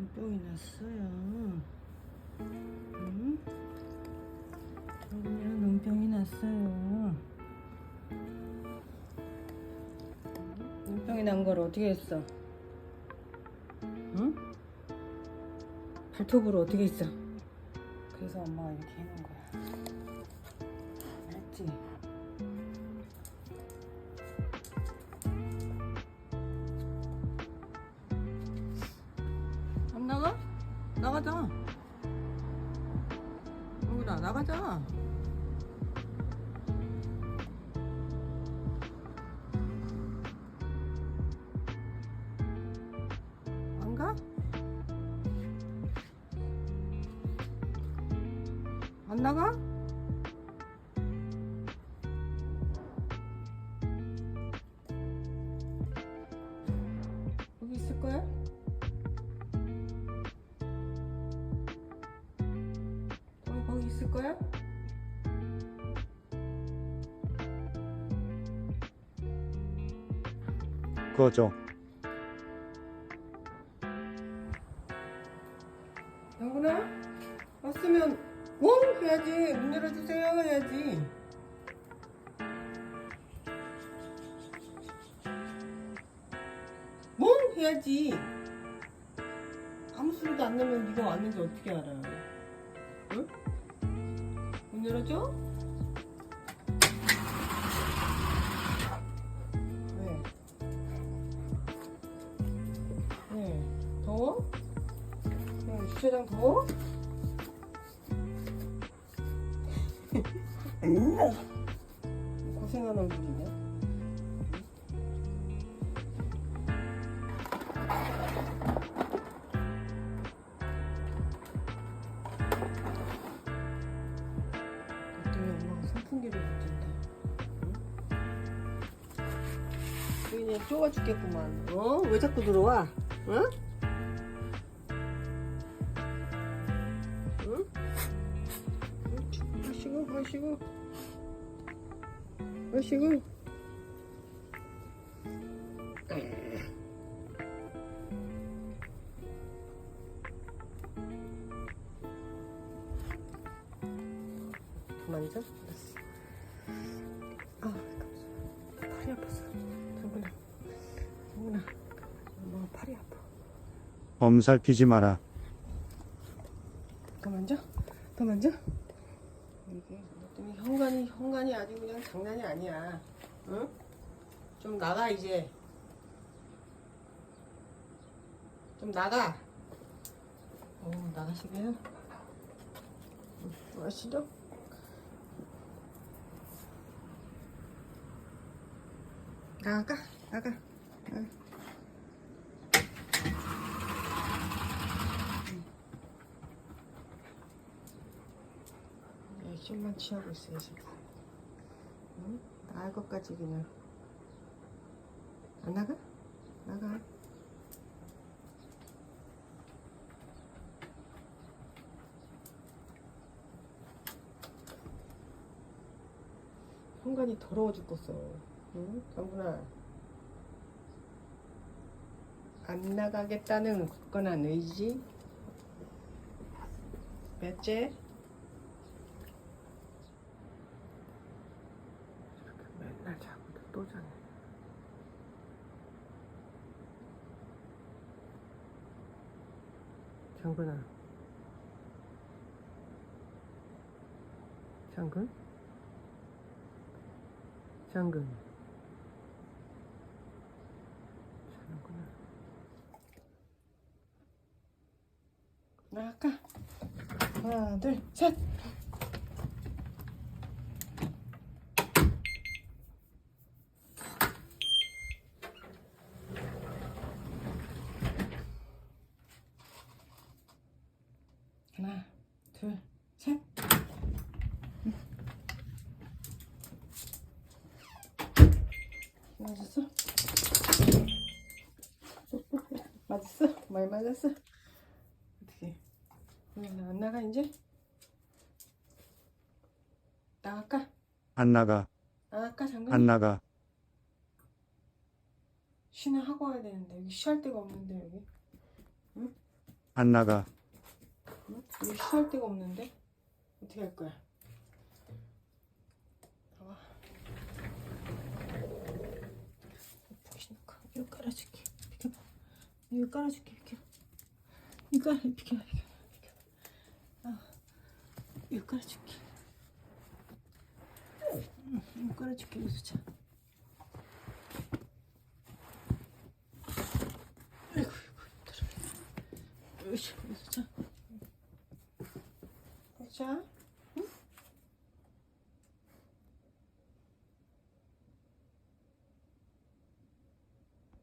눈병이 났어요. 응? 여기야 눈병이 났어요. 눈병이 난 걸 어떻게 했어? 응? 발톱으로 어떻게 했어? 그래서 엄마가 이렇게 해놓은 거야. 알았지? 나가자. 여기다 나가자. 안 가? 안 나가? 여기 있을 거야? 있을 거야? 꺼져. 영구나 왔으면 웅 해야지 문 열어주세요 해야지 웅 해야지 아무 소리도 안 나면 네가 왔는지 어떻게 알아 응? 문 열어줘? 왜? 왜? 더워? 응, 주차장 더워? 고생한 얼굴이네. 선풍기를 못 든다. 응? 그냥 좁아 죽겠구만. 어? 왜 자꾸 들어와? 응? 응? 마시고 마시고 마시고 만져? 팔이 아파서. 장군아, 장군아, 엄마 팔이 아파. 엄살 피지 마라. 더 만져? 더 만져? 이게 그랬더니 현관이 현관이 아주 그냥 장난이 아니야. 응? 좀 나가 이제. 좀 나가. 어 나가시게요? 응, 아시죠? 나가 나가. 응. 액션만 취하고 있어요 지금 응? 나갈 것까지 그냥 안 나가? 나가 현관이 더러워 죽겠어 응? 장군아 안 나가겠다는 굳건한 의지 몇째? 맨날 자고도 또 자네. 장군아. 장군? 장군. 장군아. 나갈까? 하나, 둘, 셋! 하나, 둘, 셋. 맞았어? 맞았어? 말 맞았어? 안 나가 이제? 나갈까? 안 나가. 나갈까 잠깐? 안 나가. 쉬나 하고 와야 되는데 여기 쉬할 데가 없는데 여기. 응? 안 나가. 응? 이거 쉬할 데가 없는데? 어떻게 할 거야? 봐봐. 보시니까 이거 깔아줄게. 비켜봐. 이거 깔아줄게. 비켜봐. 이거 깔아. 비켜봐. 아, 이거 깔아줄게. 응, 이거 깔아줄게. 여기서 자. 아이고, 아이고, 힘들어. 여기서, 여기서 자. 자.